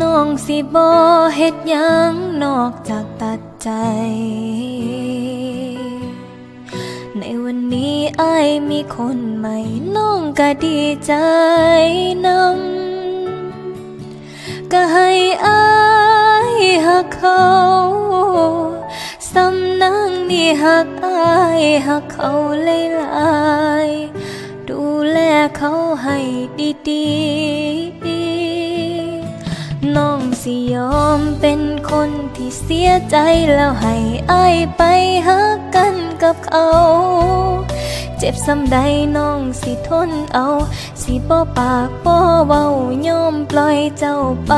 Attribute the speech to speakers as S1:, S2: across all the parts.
S1: น้องสิบ่เฮ็ดยังนอกจากตัดใจ ในวันนี้อายมีคนใหม่น้องก็ดีใจนำก็ให้อายหักเขาสำนังนี่หักอายหักเขาเลยลายๆดูแลเขาให้ดีๆ น้องสิยอมเป็นคนที่เสียใจแล้วให้อายไปหักกันกับเขา เจ็บสำใดน้องสิทนเอา สิบ่ปากบ่เว้ายอมปล่อยเจ้าไป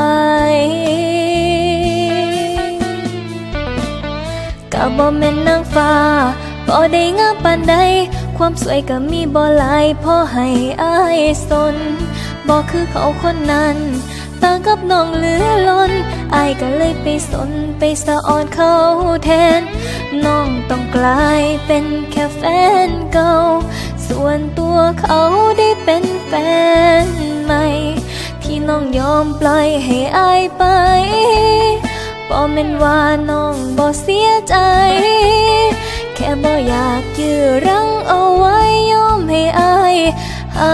S1: ก็บ่แม่นนางฟ้าบ่ได้งามปานใด ความสวยก็มีบ่หลายพอให้อายสนบ่คือเขาคนนั้น ตากับน้องเหลือล้นอายก็เลยไปสนไปสะออนเขาแทน น้องต้องกลายเป็นแค่แฟนเก่า ส่วนตัวเขาได้เป็นแฟนใหม่ที่น้องยอมปล่อยให้อายไปบ่แม่นว่าน้องบ่เสียใจ แค่บ่อยากยื้อรั้งเอาไว้ยอมให้อายหา